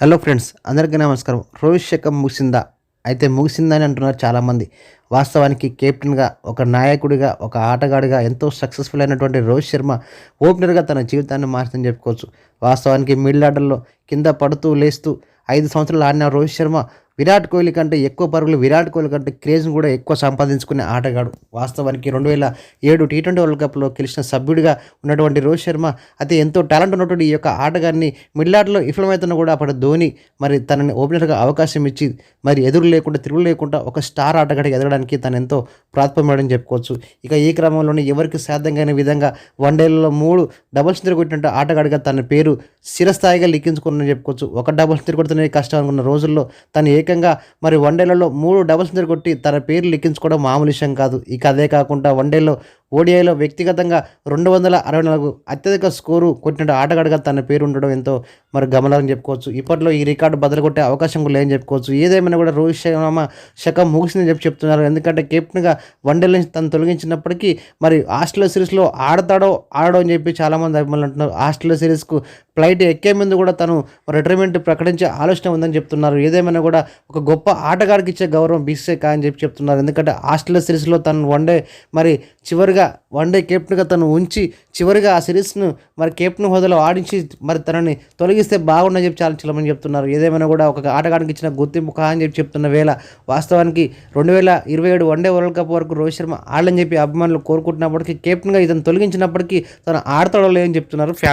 Hello friends అందరికీ నమస్కారం. రోహిత్ శకం ముగిసిందా? అయితే ముగిసిందని అంటున్నారు చాలామంది. వాస్తవానికి కెప్టెన్గా ఒక నాయకుడిగా ఒక ఆటగాడిగా ఎంతో సక్సెస్ఫుల్ అయినటువంటి రోహిత్ శర్మ ఓపెనర్గా తన జీవితాన్ని మార్చిందని చెప్పుకోవచ్చు. వాస్తవానికి మిడిల్ ఆర్డర్లో కింద పడుతూ లేస్తూ ఐదు సంవత్సరాలు ఆడిన రోహిత్ శర్మ విరాట్ కోహ్లీ కంటే ఎక్కువ పరుగులు విరాట్ కోహ్లీ కంటే క్రేజ్ను కూడా ఎక్కువ సంపాదించుకునే ఆటగాడు. వాస్తవానికి రెండు వేల ఏడు టీ ట్వంటీ వరల్డ్ కప్లో గెలిచిన సభ్యుడిగా ఉన్నటువంటి రోహిత్ శర్మ అయితే ఎంతో టాలెంట్ ఉన్నటువంటి ఈ యొక్క ఆటగాడిని మిడిల్ ఆటలో విఫలమవుతున్న కూడా అప్పుడు ధోని మరి తనని ఓపెనర్గా అవకాశం ఇచ్చి మరి ఎదురు లేకుండా తిరుగు లేకుండా ఒక స్టార్ ఆటగాడికి ఎదగడానికి తను ఎంతో ప్రాత్పమని చెప్పుకోవచ్చు. ఇక ఈ క్రమంలోనే ఎవరికి సాధ్యం కాని విధంగా వన్డేలలో మూడు డబుల్ సెంచరీ ఆటగాడిగా తన పేరు స్థిరస్థాయిగా లిఖించుకున్నని చెప్పుకోవచ్చు. ఒక డబుల్ సెంచరీ కొడుతున్న కష్టం అనుకున్న రోజుల్లో తను ఏకంగా మరి వన్డేలలో మూడు డబుల్ సెంచరీ కొట్టి తన పేరు లిఖించుకోవడం మామూలు విషయం కాదు. ఇక అదే కాకుండా వన్డేలో ఓడిఐలో వ్యక్తిగతంగా రెండు వందల అరవై నాలుగు అత్యధిక స్కోరు కొట్టిన ఆటగాడిగా తన పేరు ఉండడం ఎంతో మరి గమనాలని చెప్పుకోవచ్చు. ఇప్పట్లో ఈ రికార్డు బదులు కొట్టే అవకాశం కూడా లేదని చెప్పుకోవచ్చు. ఏదేమైనా కూడా రోహిత్ శర్మ శకం ముగిసిందని చెప్పి చెప్తున్నారు. ఎందుకంటే కెప్టెన్గా వన్డేల నుంచి తను తొలగించినప్పటికీ మరి ఆస్ట్రేలియా సిరీస్లో ఆడతాడో ఆడో అని చెప్పి చాలామంది అభిమానులు అంటున్నారు. ఆస్ట్రేలియా సిరీస్కు ఫ్లైట్ ఎక్కే ముందు కూడా తను రిటైర్మెంట్ ప్రకటించే ఆలోచన ఉందని చెప్తున్నారు. ఏదేమైనా కూడా ఒక గొప్ప ఆటగాడికి ఇచ్చే గౌరవం బీసీసీ కాదని చెప్పి చెప్తున్నారు. ఎందుకంటే ఆస్ట్రేలియా సిరీస్లో తను వన్డే మరి చివరిగా వన్డే కెప్టెన్గా తను ఉంచి చివరిగా ఆ సిరీస్ను మరి కెప్టెన్ హోదాలో ఆడించి మరి తనని తొలగిస్తే బాగుండని చెప్పి చాలా చాలామంది చెప్తున్నారు. ఏదేమైనా కూడా ఒక ఆటగాడికి ఇచ్చిన గుర్తింపు కా అని చెప్పి చెప్తున్న వేళ వాస్తవానికి రెండు వేల ఇరవై ఏడు వన్డే వరల్డ్ కప్ వరకు రోహిత్ శర్మ ఆడని చెప్పి అభిమానులు కోరుకుంటున్నప్పటికీ కెప్టెన్గా ఇతను తొలగించినప్పటికీ తను ఆడతాడో లేదని చెప్తున్నారు.